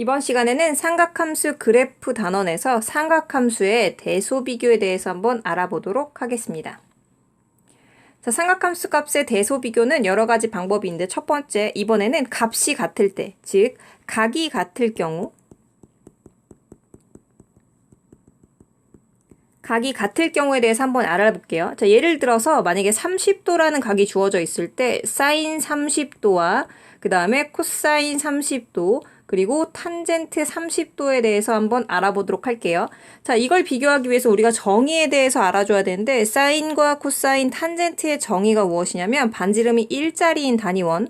이번 시간에는 삼각함수 그래프 단원에서 삼각함수의 대소 비교에 대해서 한번 알아보도록 하겠습니다. 자, 삼각함수 값의 대소 비교는 여러 가지 방법이 있는데 첫 번째, 이번에는 값이 같을 때, 즉, 각이 같을 경우, 각이 같을 경우에 대해서 한번 알아볼게요. 자, 예를 들어서 만약에 30도라는 각이 주어져 있을 때 사인 30도와 그 다음에 코사인 30도 그리고 탄젠트 30도에 대해서 한번 알아보도록 할게요. 자, 이걸 비교하기 위해서 우리가 정의에 대해서 알아줘야 되는데 사인과 코사인, 탄젠트의 정의가 무엇이냐면 반지름이 1짜리인 단위원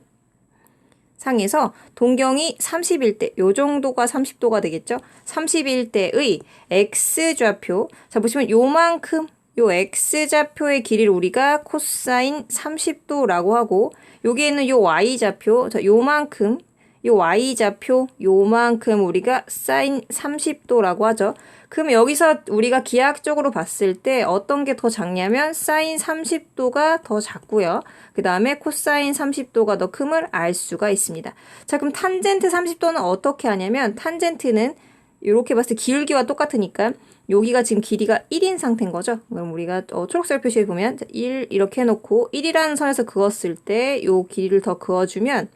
상에서 동경이 31대, 요 정도가 30도가 되겠죠? 31대의 x좌표. 자, 보시면 요만큼, 요 x좌표의 길이를 우리가 코사인 30도라고 하고, 여기에 있는 요 y좌표, 자, 요만큼, 요 y좌표, 요만큼 우리가 사인 30도라고 하죠. 그럼 여기서 우리가 기하학적으로 봤을 때 어떤 게 더 작냐면 사인 30도가 더 작고요. 그 다음에 코사인 30도가 더 큼을 알 수가 있습니다. 자, 그럼 탄젠트 30도는 어떻게 하냐면 탄젠트는 이렇게 봤을 때 기울기와 똑같으니까 여기가 지금 길이가 1인 상태인 거죠. 그럼 우리가 어, 초록색 표시에 보면 1 이렇게 해놓고 1이라는 선에서 그었을 때 요 길이를 더 그어주면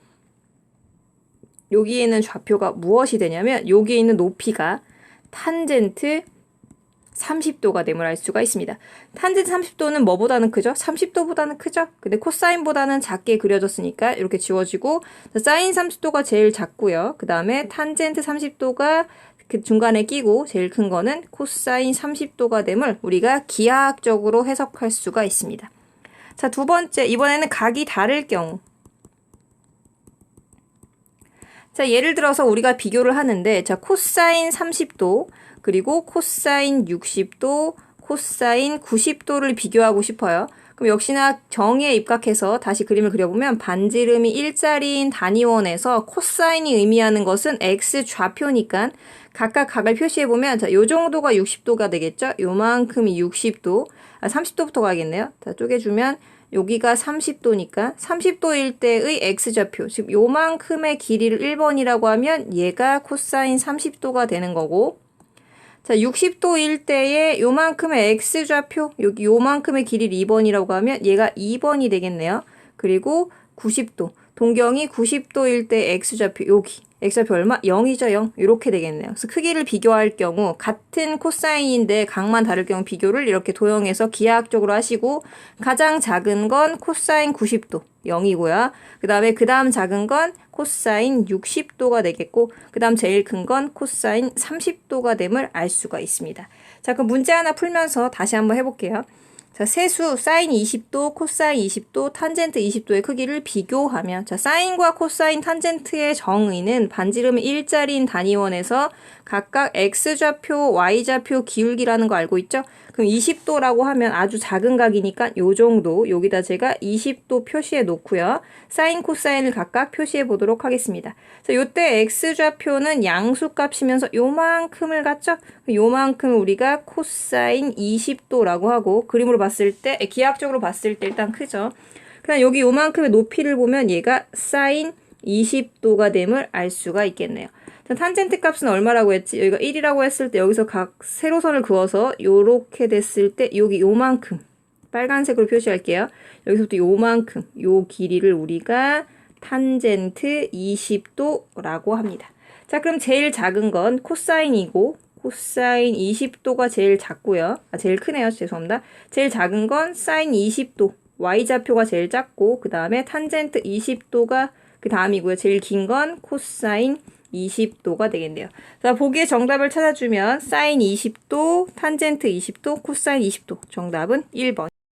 여기에 있는 좌표가 무엇이 되냐면 여기에 있는 높이가 탄젠트 30도가 됨을 알 수가 있습니다. 탄젠트 30도는 뭐보다는 크죠? 30도보다는 크죠? 근데 코사인보다는 작게 그려졌으니까 이렇게 지워지고 사인 30도가 제일 작고요. 그 다음에 탄젠트 30도가 그 중간에 끼고 제일 큰 거는 코사인 30도가 됨을 우리가 기하학적으로 해석할 수가 있습니다. 자, 두 번째, 이번에는 각이 다를 경우. 자, 예를 들어서 우리가 비교를 하는데, 자, 코사인 30도, 그리고 코사인 60도, 코사인 90도를 비교하고 싶어요. 그럼 역시나 정의에 입각해서 다시 그림을 그려보면 반지름이 일자리인 단위원에서 코사인이 의미하는 것은 x 좌표니까 각각 각을 표시해보면 자, 요 정도가 60도가 되겠죠? 요만큼이 60도, 아, 30도부터 가겠네요. 자, 쪼개주면 여기가 30도니까 30도일 때의 x좌표, 즉 요만큼의 길이를 1번이라고 하면 얘가 코사인 30도가 되는 거고. 자, 60도일 때의 요만큼의 x좌표, 여기 요만큼의 길이를 2번이라고 하면 얘가 2번이 되겠네요. 그리고 90도, 동경이 90도일 때 x좌표, 여기 x좌표 얼마? 0이죠, 0. 이렇게 되겠네요. 그래서 크기를 비교할 경우 같은 코사인인데 각만 다를 경우 비교를 이렇게 도형해서 기하학적으로 하시고 가장 작은 건 코사인 90도 0이고요. 그 다음에 그 다음 작은 건 코사인 60도가 되겠고 그 다음 제일 큰 건 코사인 30도가 됨을 알 수가 있습니다. 자, 그럼 문제 하나 풀면서 다시 한번 해볼게요. 자, 세수 사인 20도, 코사인 20도, 탄젠트 20도의 크기를 비교하면 자, 사인과 코사인, 탄젠트의 정의는 반지름이 일자리인 단위원에서 각각 x좌표, y좌표 기울기라는 거 알고 있죠? 그럼 20도라고 하면 아주 작은 각이니까 요 정도 여기다 제가 20도 표시해 놓고요. 사인, 코사인을 각각 표시해 보도록 하겠습니다. 자, 요때 x좌표는 양수값이면서 요만큼을 갖죠? 요만큼 우리가 코사인 20도라고 하고 그림으로 봤을 때 기하학적으로 봤을 때 일단 크죠. 그냥 여기 요만큼의 높이를 보면 얘가 사인 20도가 됨을 알 수가 있겠네요. 자, 탄젠트 값은 얼마라고 했지? 여기가 1이라고 했을 때 여기서 각 세로선을 그어서 요렇게 됐을 때 여기 요만큼 빨간색으로 표시할게요. 여기서부터 요만큼 요 길이를 우리가 탄젠트 20도라고 합니다. 자, 그럼 제일 작은 건 코사인이고 코사인 20도가 제일 작고요. 아, 제일 크네요. 죄송합니다. 제일 작은 건 사인 20도. y좌표가 제일 작고 그 다음에 탄젠트 20도가 그 다음이고요. 제일 긴 건 코사인 20도가 되겠네요. 자, 보기에 정답을 찾아주면 사인 20도, 탄젠트 20도, 코사인 20도. 정답은 1번.